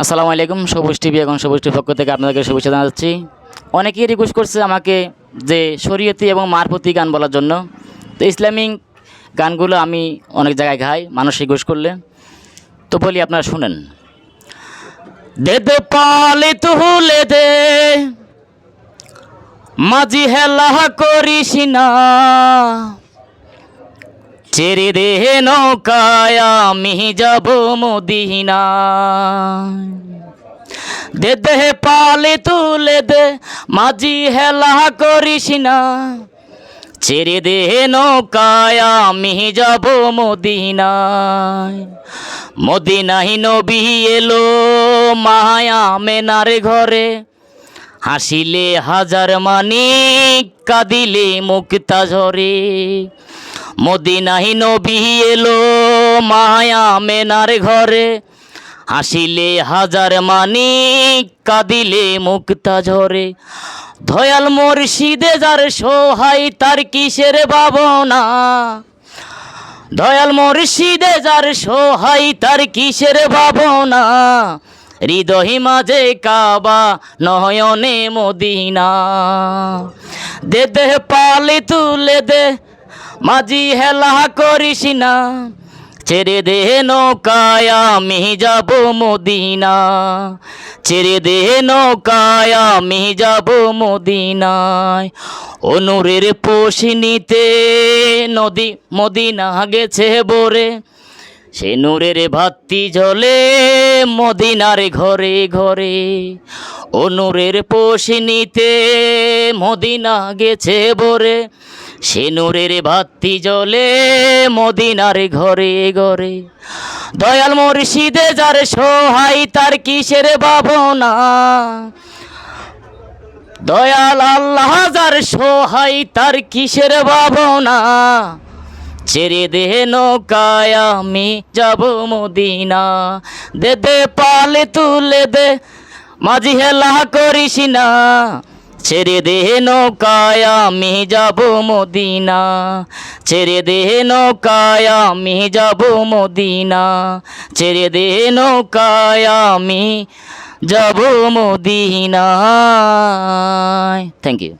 আসসালামু আলাইকুম, সবুজ টিভি এবং সবুজ টিভির পক্ষ থেকে আপনাদেরকে শুভেচ্ছা জানাচ্ছি। অনেকেই রিকোয়েস্ট করছে আমাকে যে শরীয়তি এবং মারপতি গান বলার জন্য। তো ইসলামিক গানগুলো আমি অনেক জায়গায় গাই, মানুষ রিকোয়েস্ট করলে। তো বলি আপনারা শুনেন। দে দে পালে তুলে দে, মাঝি হেলা করিস না। ছেড়ে দে নৌকায় আমি যাব মদিনা দে দে পালে তুলে দে, মাঝি হেলা করিস না। ছেড়ে দে নৌকায় আমি যাব মদিনায়। মদিনাই নবী এলো মায়া মেনার ঘরে। হাসিলে হাজার মানিক, কাঁদিলে মুক্তা ঝরে মদিনাহি নবী এলো মায়া মেনার ঘরে। হাসিলে হাজার মানিক কাঁদিলে মুক্তা ঝরে। দয়াল মুর্শিদে যার সোহাই, তার কিসের ভাবনা? দয়াল মুর্শিদে যার সোহাই, তার কিসের ভাবনা? হৃদয় মাঝে কাবা নয়নে মদিনা। দে দে পালে তুলে দে মাঝি হেলা করিস না, ছেড়ে দে নৌকায়, আমি যাব মদিনা। ছেড়ে দে নৌকায়, আমি যাব মদিনায়। অনুরের পোষিনিতে নদী, মদিনা গেছে বরে। সে নূরের ভাত্তি জলে মদিনার ঘরে ঘরে। অনুরের নূরের পোষিনিতে মদিনা গেছে বরে। সে নূরের ভাত্তি জলে মদিনার ঘরে ঘরে। দয়াল মুর্শিদে যার সোহাই তার কিসের ভাবনা? দয়াল আল্লাহ যার সোহাই তার কিসের ভাবনা? ছেড়ে দে নৌকায়, আমি যাব মদিনা। দে দে পালে তুলে দে, মাঝি হেলা করিস না। ছেড়ে দেহে নৌকায় আমি যাব মদিনা। ছেড়ে দে নৌকায় আমি যাব মদিনা। ছেড়ে দে নৌকায় আমি যাব মদিনা থ্যাংক ইউ